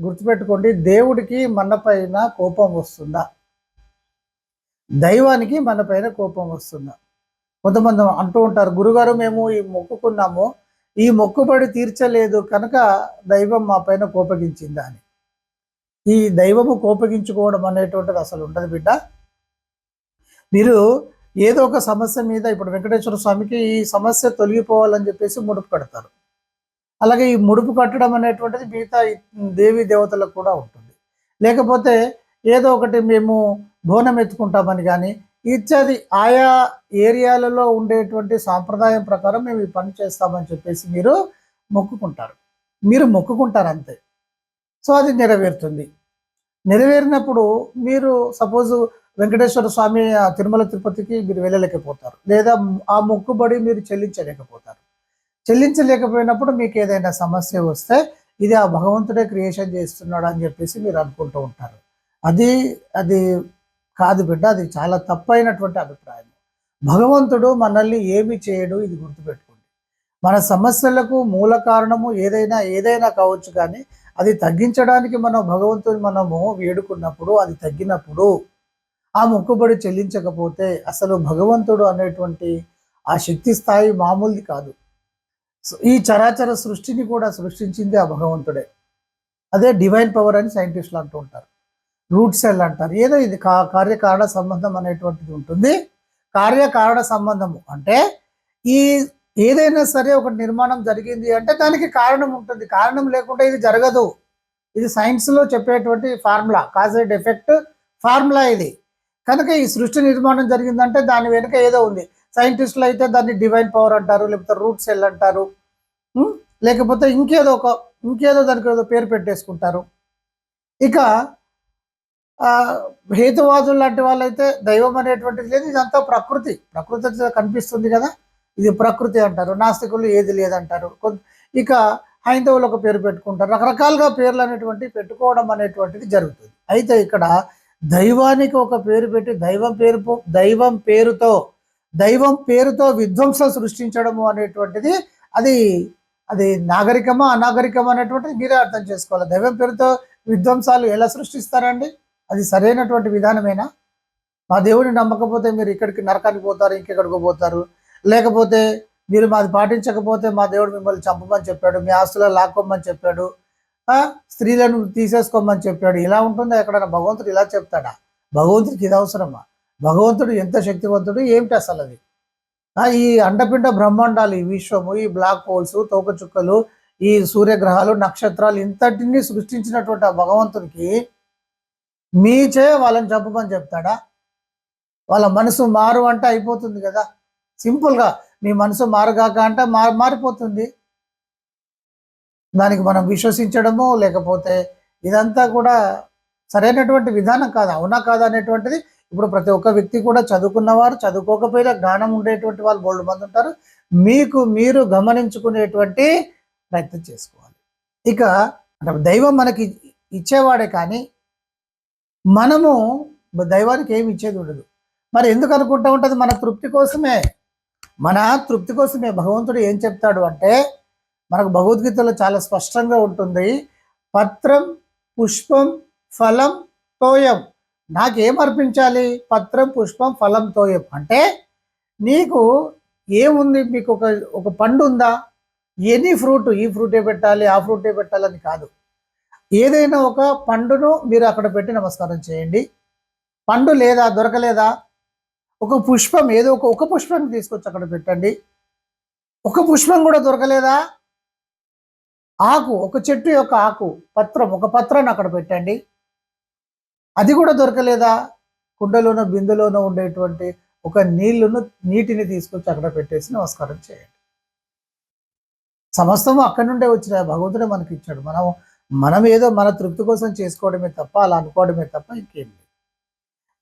గుర్తుపెట్టుకోండి దేవుడికి మన పైన కోపం వస్తుందా? దైవానికి మన పైన కోపం వస్తుందా? కొంతమంది అంటూ ఉంటారు గురుగారు మేము ఈ మొక్కుకున్నాము ఈ మొక్కుబడి తీర్చలేదు కనుక దైవం మా పైన కోపగించిందా? అని. ఈ దైవము కోపగించుకోవడం అనేటువంటిది అసలు ఉండదు బిడ్డ. మీరు ఏదో ఒక సమస్య మీద ఇప్పుడు వెంకటేశ్వర స్వామికి ఈ సమస్య తొలగిపోవాలని చెప్పేసి ముడుపు కడతారు. అలాగే ఈ ముడుపు కట్టడం అనేటువంటిది మిగతా దేవీ దేవి దేవతలకు కూడా ఉంటుంది. లేకపోతే ఏదో ఒకటి మేము బోనం ఎత్తుకుంటామని కానీ ఇత్యాది ఆయా ఏరియాలలో ఉండేటువంటి సాంప్రదాయం ప్రకారం మేము ఈ పని చేస్తామని చెప్పేసి మీరు మొక్కుకుంటారు. మీరు మొక్కుకుంటారు అంతే. సో అది నెరవేరుతుంది. నెరవేరినప్పుడు మీరు సపోజ్ వెంకటేశ్వర స్వామి ఆ తిరుమల తిరుపతికి మీరు వెళ్ళలేకపోతారు. లేదా ఆ మొక్కుబడి మీరు చెల్లించలేకపోతారు. చెల్లించలేకపోయినప్పుడు మీకు ఏదైనా సమస్య వస్తే ఇది ఆ భగవంతుడే క్రియేషన్ చేస్తున్నాడు అని చెప్పేసి మీరు అనుకుంటూ ఉంటారు. అది అది కాదు బిడ్డ అది చాలా తప్పైనటువంటి అభిప్రాయం. భగవంతుడు మనల్ని ఏమి చేయడు ఇది గుర్తుపెట్టుకోండి. మన సమస్యలకు మూల కారణము ఏదైనా ఏదైనా కావచ్చు కానీ అది తగ్గించడానికి మనం భగవంతుని మనము వేడుకున్నప్పుడు అది తగ్గినప్పుడు ఆ మొక్కుబడి చెల్లించకపోతే అసలు భగవంతుడు అనేటువంటి ఆ శక్తి స్థాయి మామూలుది కాదు. ఈ చరాచర సృష్టిని కూడా సృష్టించింది ఆ భగవంతుడే. అదే డివైన్ పవర్ అని సైంటిస్టులు అంటూ ఉంటారు. రూట్ సెల్ అంటారు. ఏదో ఇది కా కార్యకారణ సంబంధం అనేటువంటిది ఉంటుంది. కార్యకారణ సంబంధము అంటే ఈ ఏదైనా సరే ఒక నిర్మాణం జరిగింది అంటే దానికి కారణం ఉంటుంది. కారణం లేకుండా ఇది జరగదు. ఇది సైన్స్లో చెప్పేటువంటి ఫార్ములా కాజెడ్ ఎఫెక్ట్ ఫార్ములా ఇది. కనుక ఈ సృష్టి నిర్మాణం జరిగిందంటే దాని వెనుక ఏదో ఉంది. సైంటిస్టులు అయితే దాన్ని డివైన్ పవర్ అంటారు లేకపోతే రూట్ సెల్ అంటారు. లేకపోతే ఇంకేదో ఒక ఇంకేదో దానికి ఏదో పేరు పెట్టేసుకుంటారు. ఇక ఆ, హేతువాదులు లాంటి వాళ్ళైతే దైవం అనేటువంటిది లేదు ఇదంతా ప్రకృతి. ప్రకృతి కనిపిస్తుంది కదా ఇది ప్రకృతి అంటారు నాస్తికులు ఏది లేదంటారు. ఇక హైందవులు ఒక పేరు పెట్టుకుంటారు రకరకాలుగా పేర్లు అనేటువంటి పెట్టుకోవడం అనేటువంటిది జరుగుతుంది. అయితే ఇక్కడ దైవానికి ఒక పేరు పెట్టి దైవం పేరు దైవం పేరుతో దైవం పేరుతో విధ్వంసం సృష్టించడము అనేటువంటిది అది అది నాగరికమా అనాగరికమా అనేటువంటిది మీరే అర్థం చేసుకోవాలి. దైవం పేరుతో విధ్వంసాలు ఎలా సృష్టిస్తారండి? అది సరైనటువంటి విధానమేనా? మా దేవుడిని నమ్మకపోతే మీరు ఇక్కడికి నరకానికి పోతారు ఇంకెక్కడికి పోతారు. లేకపోతే మీరు మాది పాటించకపోతే మా దేవుడు మిమ్మల్ని చంపమని చెప్పాడు మీ ఆస్తులు లాక్కోమని చెప్పాడు స్త్రీలను తీసేసుకోమని చెప్పాడు. ఇలా ఉంటుందా ఎక్కడైనా? భగవంతుడు ఇలా చెప్తాడా? భగవంతుడికి ఇది అవసరమా? భగవంతుడు ఎంత శక్తివంతుడు? ఏమిటి అసలు అది? ఈ అండపిండ బ్రహ్మాండాలు ఈ విశ్వము ఈ బ్లాక్ హోల్స్ తోకచుక్కలు ఈ సూర్యగ్రహాలు నక్షత్రాలు ఇంతటిని సృష్టించినటువంటి ఆ భగవంతుడికి మీచే వాళ్ళని చంపమని చెప్తాడా? వాళ్ళ మనసు మారు అంటే అయిపోతుంది కదా. సింపుల్గా మీ మనసు మారుగాక అంటే మా మారిపోతుంది. దానికి మనం విశ్వసించడము లేకపోతే ఇదంతా కూడా సరైనటువంటి విధానం కాదు? అవునా కాదా అనేటువంటిది ఇప్పుడు ప్రతి ఒక్క వ్యక్తి కూడా చదువుకున్నవారు చదువుకోకపోయినా జ్ఞానం ఉండేటువంటి వాళ్ళు బోల్డ్ మంది ఉంటారు. మీకు మీరు గమనించుకునేటువంటి ప్రయత్నం చేసుకోవాలి. ఇక అంటే దైవం మనకి ఇచ్చేవాడే కానీ మనము దైవానికి ఏమి ఇచ్చేది ఉండదు. మరి ఎందుకు అనుకుంటా ఉంటుంది? మన తృప్తి కోసమే. మన తృప్తి కోసమే. భగవంతుడు ఏం చెప్తాడు అంటే మనకు భగవద్గీతలో చాలా స్పష్టంగా ఉంటుంది. పత్రం పుష్పం ఫలం తోయం. నాకేం అర్పించాలి? పత్రం పుష్పం ఫలంతో అంటే నీకు ఏముంది? మీకు ఒక ఒక పండు ఉందా ఎనీ ఫ్రూట్ ఈ ఫ్రూటే పెట్టాలి ఆ ఫ్రూటే పెట్టాలని కాదు. ఏదైనా ఒక పండును మీరు అక్కడ పెట్టి నమస్కారం చేయండి. పండు లేదా? దొరకలేదా? ఒక పుష్పం ఏదో ఒక ఒక పుష్పాన్ని తీసుకొచ్చి అక్కడ పెట్టండి. ఒక పుష్పం కూడా దొరకలేదా? ఆకు ఒక చెట్టు యొక్క ఆకు పత్రం ఒక పత్రాన్ని అక్కడ పెట్టండి. అది కూడా దొరకలేదా? కుండలోనో బిందులోనో ఉండేటువంటి ఒక నీళ్ళను నీటిని తీసుకొచ్చి అక్కడ పెట్టేసి నమస్కారం చేయండి. సమస్తము అక్కడి నుండే వచ్చిన భగవంతుడే మనకి ఇచ్చాడు. మనం మనం ఏదో మన తృప్తి కోసం చేసుకోవడమే తప్ప అలా అనుకోవడమే తప్ప ఇంకేం లేదు.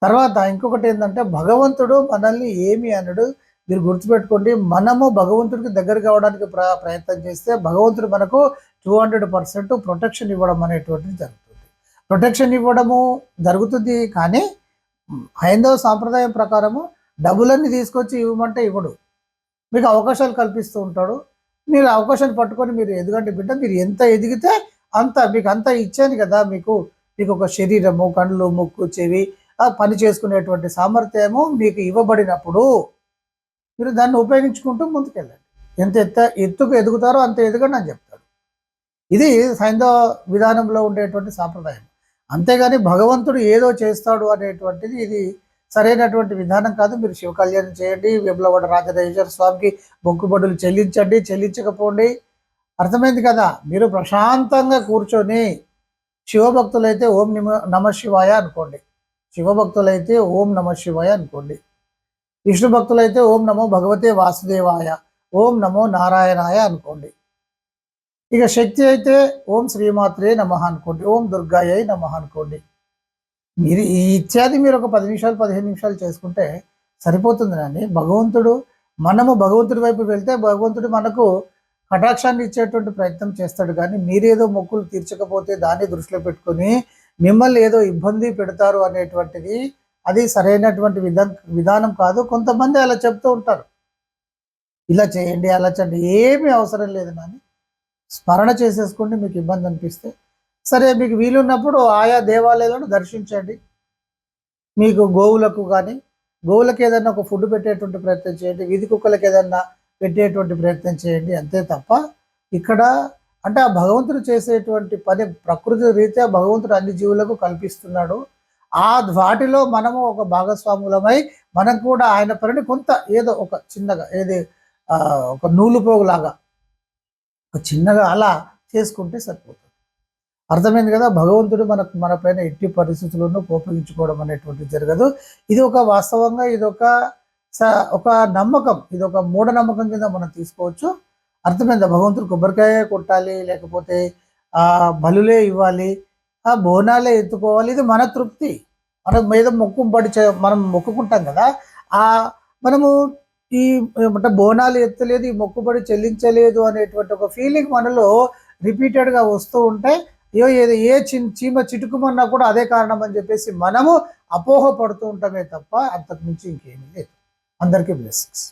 తర్వాత ఇంకొకటి ఏంటంటే భగవంతుడు మనల్ని ఏమి అనడు. మీరు గుర్తుపెట్టుకోండి మనము భగవంతుడికి దగ్గర కావడానికి ప్ర ప్రయత్నం చేస్తే భగవంతుడు మనకు టూ హండ్రెడ్ పర్సెంట్ ప్రొటెక్షన్ ఇవ్వడం అనేటువంటిది జరుగుతుంది. ప్రొటెక్షన్ ఇవ్వడము జరుగుతుంది కానీ హైందవ సాంప్రదాయం ప్రకారము డబ్బులన్నీ తీసుకొచ్చి ఇవ్వమంటే ఇవ్వడు. మీకు అవకాశాలు కల్పిస్తూ ఉంటాడు. మీరు అవకాశాలు పట్టుకొని మీరు ఎదగండి బిడ్డ మీరు ఎంత ఎదిగితే అంత మీకు అంత ఇచ్చాను కదా మీకు. మీకు ఒక శరీరము కళ్ళు ముక్కు చెవి పని చేసుకునేటువంటి సామర్థ్యము మీకు ఇవ్వబడినప్పుడు మీరు దాన్ని ఉపయోగించుకుంటూ ముందుకెళ్ళండి. ఎంత ఎత్త ఎత్తుకు ఎదుగుతారో అంత ఎదగండి అని చెప్తాడు. ఇది సైంధవ విధానంలో ఉండేటువంటి సాంప్రదాయం. అంతేగాని భగవంతుడు ఏదో చేస్తాడు అనేటువంటిది ఇది సరైనటువంటి విధానం కాదు. మీరు శివ కళ్యాణం చేయండి విమలవాడ రాజరాజేశ్వర స్వామికి బొక్కుబడులు చెల్లించండి చెల్లించకపోండి. అర్థమైంది కదా? మీరు ప్రశాంతంగా కూర్చొని శివభక్తులైతే ఓం నిమ నమ శివాయ అనుకోండి. శివభక్తులైతే ఓం నమ శివాయ అనుకోండి. విష్ణు భక్తులైతే ఓం నమో భగవతే వాసుదేవాయ ఓం నమో నారాయణాయ అనుకోండి. ఇక శక్తి అయితే ఓం శ్రీమాత్రే నమ అనుకోండి ఓం దుర్గాయ నమ అనుకోండి. మీరు ఈ ఇత్యాది మీరు ఒక పది నిమిషాలు పదిహేను నిమిషాలు చేసుకుంటే సరిపోతుంది నాని. భగవంతుడు మనము భగవంతుడి వైపు వెళ్తే భగవంతుడు మనకు కటాక్షాన్ని ఇచ్చేటువంటి ప్రయత్నం చేస్తాడు. కానీ మీరేదో మొక్కులు తీర్చకపోతే దాన్ని దృష్టిలో పెట్టుకొని మిమ్మల్ని ఏదో ఇబ్బంది పెడతారు అనేటువంటిది అది సరైనటువంటి విధా విధానం కాదు. కొంతమంది అలా చెప్తూ ఉంటారు. ఇలా చేయండి అలా చేయండి ఏమీ అవసరం లేదు నాని. స్మరణ చేసేసుకోండి మీకు ఇబ్బంది అనిపిస్తే సరే మీకు వీలున్నప్పుడు ఆయా దేవాలయాలను దర్శించండి. మీకు గోవులకు కానీ గోవులకు ఏదైనా ఒక ఫుడ్ పెట్టేటువంటి ప్రయత్నం చేయండి వీధి కుక్కలకు ఏదైనా పెట్టేటువంటి ప్రయత్నం చేయండి అంతే తప్ప ఇక్కడ అంటే ఆ భగవంతుడు చేసేటువంటి పని ప్రకృతి రీత్యా భగవంతుడు అన్ని జీవులకు కల్పిస్తున్నాడు. ఆ వాటిలో మనము ఒక భాగస్వాములమై మనం కూడా ఆయన పనిని కొంత ఏదో ఒక చిన్నగా ఏది ఒక నూలు పోగులాగా చిన్నగా అలా చేసుకుంటే సరిపోతుంది. అర్థమైంది కదా? భగవంతుడు మనకు మన పైన ఎట్టి పరిస్థితుల్లోనూ కోపగించుకోవడం అనేటువంటి జరగదు. ఇది ఒక వాస్తవంగా ఇది ఒక స- ఒక నమ్మకం ఇది ఒక మూఢనమ్మకం కింద మనం తీసుకోవచ్చు. అర్థమైందా? భగవంతుడు కొబ్బరికాయ కొట్టాలి లేకపోతే ఆ బలులే ఇవ్వాలి ఆ బోనాలే ఎత్తుకోవాలి ఇది మన తృప్తి. మనం మీద మొక్కు పడి మనం మొక్కుకుంటాం కదా? ఆ మనము ఈ అంటే బోనాలు ఎత్తలేదు ఈ మొక్కుబడి చెల్లించలేదు అనేటువంటి ఒక ఫీలింగ్ మనలో రిపీటెడ్గా వస్తూ ఉంటే ఏ ఏదో ఏ చిన్ చీమ చిటుకుమన్నా కూడా అదే కారణం అని చెప్పేసి మనము అపోహ పడుతూ ఉంటామే తప్ప అంతకు మించి ఇంకేమీ లేదు. అందరికీ బ్లెస్సింగ్స్